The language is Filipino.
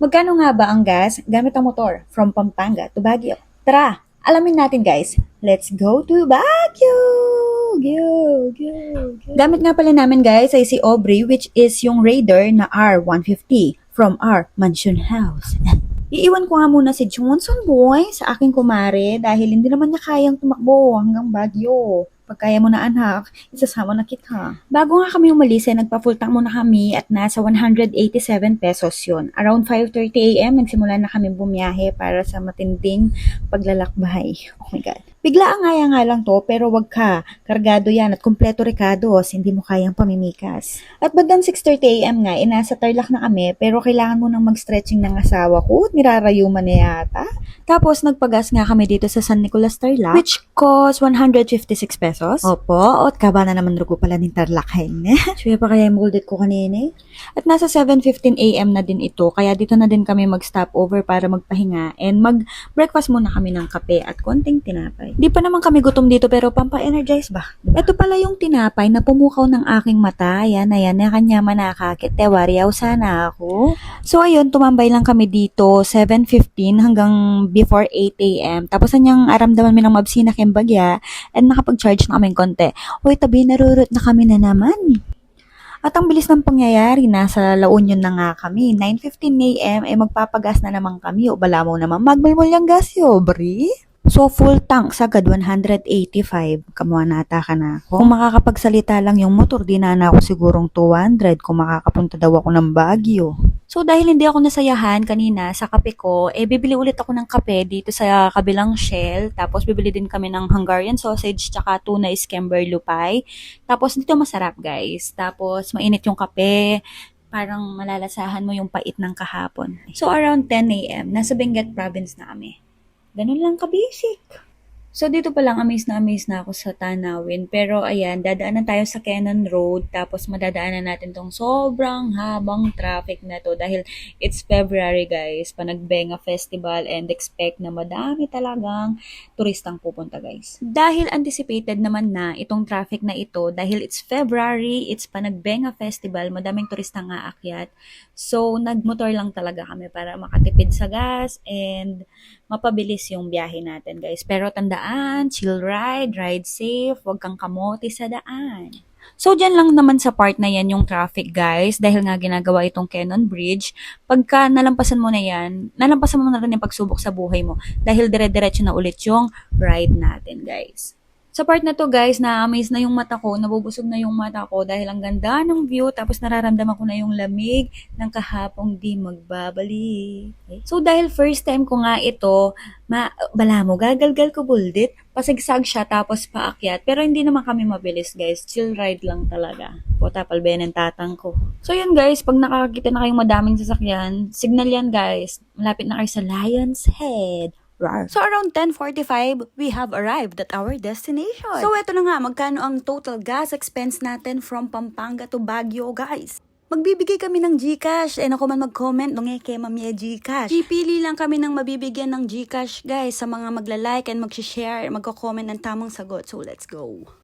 Magkano nga ba ang gas gamit ang motor from Pampanga to Baguio? Tara, alamin natin guys. Let's go to Baguio! Go, go, go. Gamit nga pala namin guys ay si Aubrey which is yung Raider na R150 from our mansion house. Iiwan ko nga muna si Johnson Boy sa aking kumare dahil hindi naman niya kayang tumakbo hanggang Baguio. Pag kaya mo na anak, isasama na kita. Bago nga kami umalis, ay nagpa-full tank muna kami at nasa 187 pesos yon. Around 5.30 a.m. nagsimula na kami bumiyahe para sa matinding paglalakbay. Oh my God. Biglaan nga nga lang to, pero wag ka. Kargado yan at kumpleto recados, hindi mo kayang pamimikas. At bandang 6.30 a.m. nga, eh, nasa Tarlac na kami, pero kailangan mo nang mag-stretching ng asawa ko at nirarayuman na yata. Tapos nagpagas nga kami dito sa San Nicolas Tarlac, which cost 156 pesos. Opo, at kaba na naman rugo pala ng Tarlac hen. Suya pa kaya yung molded ko kanina eh. At nasa 7.15 a.m. na din ito, kaya dito na din kami mag-stop over para magpahinga and mag-breakfast muna kami ng kape at konting tinapay. Di pa naman kami gutom dito pero pampa-energize ba? Ito pala yung tinapay na pumukaw ng aking mata. Yan, ayan, na kanya manakakit. Tewariyaw sana ako. So ayun, tumambay lang kami dito 7.15 hanggang before 8 a.m. Tapos anyang aramdaman mi ng mabsina kayong bagya and nakapag-charge na kami konti. Uy, tabi, narurot na kami na naman. At ang bilis ng pangyayari, nasa La Union na nga kami. 9.15 a.m. ay magpapagas na naman kami. O bala mo naman, magmalmol yung gas yo, bri. So, full tank sagad 185. Kamuha nata ka na. Kung makakapagsalita lang yung motor, di na na ako sigurong 200 kung makakapunta daw ako ng Baguio. So, dahil hindi ako nasayahan kanina sa kape ko, eh, bibili ulit ako ng kape dito sa kabilang shell. Tapos, bibili din kami ng Hungarian sausage tsaka tuna scamber lupay. Tapos, dito masarap, guys. Tapos, mainit yung kape. Parang malalasahan mo yung pait ng kahapon. So, around 10 a.m., nasa Benguet province na kami. Ganun lang ka-basic. So, dito pa lang, amaze na amaze na ako sa Tanawin. Pero, ayan, dadaanan tayo sa Cannon Road. Tapos, madadaanan natin tong sobrang habang traffic na to. Dahil, it's February, guys. Pa nagbenga festival and expect na madami talagang turistang pupunta, guys. Dahil anticipated naman na itong traffic na ito, dahil it's February, it's pa nagbenga festival, madaming turistang aakyat. So, nagmotor lang talaga kami para makatipid sa gas and mapabilis yung biyahe natin, guys. Pero tandaan, chill ride, ride safe, huwag kang kamote sa daan. So, dyan lang naman sa part na yan yung traffic, guys. Dahil nga ginagawa itong Cannon Bridge. Pagka nalampasan mo na yan, nalampasan mo na rin yung pagsubok sa buhay mo. Dahil dire-diretso na ulit yung ride natin, guys. Sa part na to guys, na-amaze na yung mata ko, nabubusog na yung mata ko dahil ang ganda ng view tapos nararamdaman ko na yung lamig ng kahapong di magbabalik. So dahil first time ko nga ito, ma bala mo, gagalgal ko buldit, pasigsag siya tapos paakyat. Pero hindi naman kami mabilis guys, chill ride lang talaga. Pota palben ng tatang ko. So yun guys, pag nakakita na kayong madaming sasakyan, signal yan guys. Malapit na kayo sa Lion's Head. Rar. So around 10.45, we have arrived at our destination. So eto na nga, magkano ang total gas expense natin from Pampanga to Baguio, guys? Magbibigay kami ng Gcash. Eh, ako man mag-comment nung eh, kay Mamie Gcash. Pipili lang kami ng mabibigyan ng Gcash, guys, sa mga magla-like and mag-share, magko-comment ng tamang sagot. So, let's go.